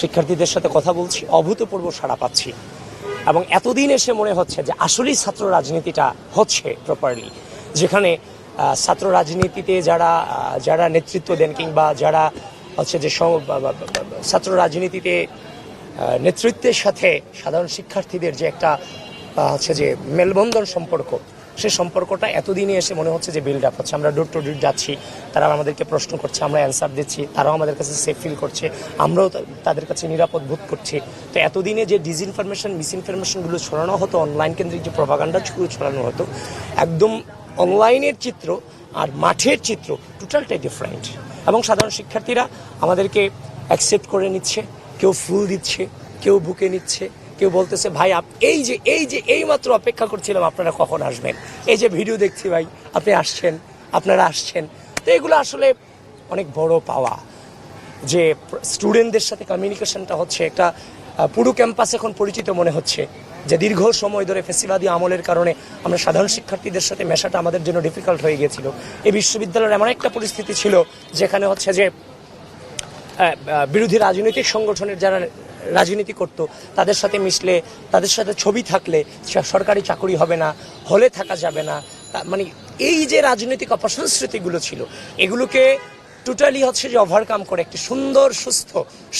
শিক্ষার্থীদের সাথে কথা বলছি, অভূতপূর্ব সাড়া পাচ্ছি। এবং এতদিন এসে মনে হচ্ছে যে আসলেই ছাত্র রাজনীতিটা হচ্ছে প্রপারলি যেখানে ছাত্র রাজনীতিতে যারা যারা নেতৃত্ব দেন কিংবা যারা হচ্ছে যে ছাত্র রাজনীতিতে নেতৃত্বের সাথে সাধারণ শিক্ষার্থীদের যে একটা হচ্ছে যে মেলবন্ধন সম্পর্ক সেই সম্পর্কটা এতদিনে এসে মনে হচ্ছে যে বিল্ড আপ হচ্ছে। আমরা ডোর টু ডোর যাচ্ছি তারা আমাদেরকে প্রশ্ন করছে, আমরা অ্যান্সার দিচ্ছি, তারাও আমাদের কাছে সেফ ফিল করছে, আমরাও তাদের কাছে নিরাপদ বোধ করছি। তো এতদিনে যে ডিসইনফরমেশন মিসইনফরমেশনগুলো ছড়ানো হতো অনলাইন কেন্দ্রিক যে প্রভাগান্ডা ছড়ানো হতো, একদম অনলাইনের চিত্র আর মাঠের চিত্র টোটালটাই ডিফারেন্ট এবং সাধারণ শিক্ষার্থীরা আমাদেরকে অ্যাকসেপ্ট করে নিচ্ছে, কেউ ফুল দিচ্ছে, কেউ বুকে নিচ্ছে কেউ বলতেছে, ভাই এই যে এই যে, এই মাত্র অপেক্ষা করছিলাম, আপনারা কখন আসবেন? এই যে ভিডিও দেখছি, ভাই, আপনি আসছেন, আপনারা আসছেন। তো এগুলো আসলে অনেক বড় পাওয়া। যে স্টুডেন্টদের সাথে কমিউনিকেশনটা হচ্ছে একটা পুরো ক্যাম্পাস এখন পরিচিত মনে হচ্ছে। যে দীর্ঘ সময় ধরে ফেসিবাদী আমলের কারণে আমরা সাধারণ শিক্ষার্থীদের সাথে মেশাটা আমাদের জন্য ডিফিকাল্ট হয়ে গিয়েছিল। এই বিশ্ববিদ্যালয়ের এমন একটা পরিস্থিতি ছিল, যেখানে হচ্ছে যে বিরোধী রাজনৈতিক সংগঠনের যারা রাজনীতি করত তাদের সাথে মিশলে তাদের সাথে ছবি থাকলে সরকারি চাকরি হবে না হলে থাকা যাবে না। মানে এই যে রাজনৈতিক অপসংস্কৃতিগুলো ছিল এগুলোকে টোটালি হচ্ছে যে ওভারকাম করে একটি সুন্দর সুস্থ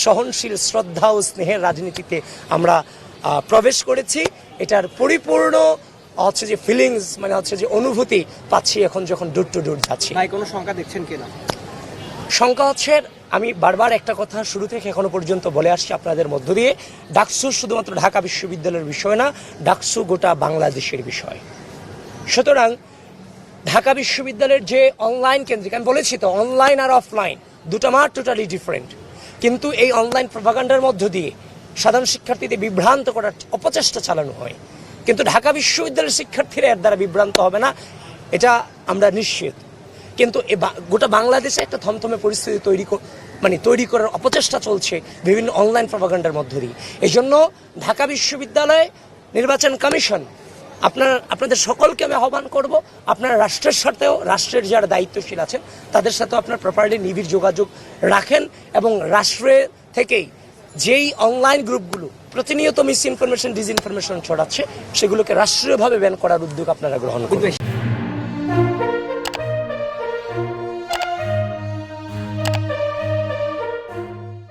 সহনশীল শ্রদ্ধা ও স্নেহের রাজনীতিতে আমরা প্রবেশ করেছি। এটার পরিপূর্ণ হচ্ছে যে ফিলিংস মানে হচ্ছে যে অনুভূতি পাচ্ছি এখন যখন ডোর টু ডোর যাচ্ছি। কোনো সংখ্যা দেখছেন কিনা? শঙ্কা হচ্ছে আমি বারবার একটা কথা শুরু থেকে এখনও পর্যন্ত বলে আসছি আপনাদের মধ্য দিয়ে। ডাকসু শুধুমাত্র ঢাকা বিশ্ববিদ্যালয়ের বিষয় না, ডাকসু গোটা বাংলাদেশের বিষয়। সুতরাং ঢাকা বিশ্ববিদ্যালয়ের যে অনলাইন কেন্দ্রিক, আমি বলেছি তো অনলাইন আর অফলাইন দুটো মার টোটালি ডিফারেন্ট কিন্তু এই অনলাইন প্রভাগান্ডার মধ্য দিয়ে সাধারণ শিক্ষার্থীদের বিভ্রান্ত করার অপচেষ্টা চালানো হয়। কিন্তু ঢাকা বিশ্ববিদ্যালয়ের শিক্ষার্থীরা এর দ্বারা বিভ্রান্ত হবে না, এটা আমরা নিশ্চিত। কিন্তু গোটা বাংলাদেশে একটা থমথমে পরিস্থিতি তৈরি মানে তৈরি করার অপচেষ্টা চলছে বিভিন্ন অনলাইন প্রভাগান্ডার মধ্য দিয়ে। এই জন্য ঢাকা বিশ্ববিদ্যালয় নির্বাচন কমিশন, আপনার, আপনাদের সকলকে আমি আহ্বান করব, আপনারা রাষ্ট্রের সাথেও, রাষ্ট্রের যারা দায়িত্বশীল আছেন, তাদের সাথেও আপনার প্রপারলি নিবিড় যোগাযোগ রাখেন এবং রাষ্ট্রে থেকেই যেই অনলাইন গ্রুপগুলো প্রতিনিয়ত মিস ইনফরমেশন ডিস ইনফরমেশন ছড়াচ্ছে, সেগুলোকে রাষ্ট্রীয়ভাবে ব্যান করার উদ্যোগ আপনারা গ্রহণ করবেন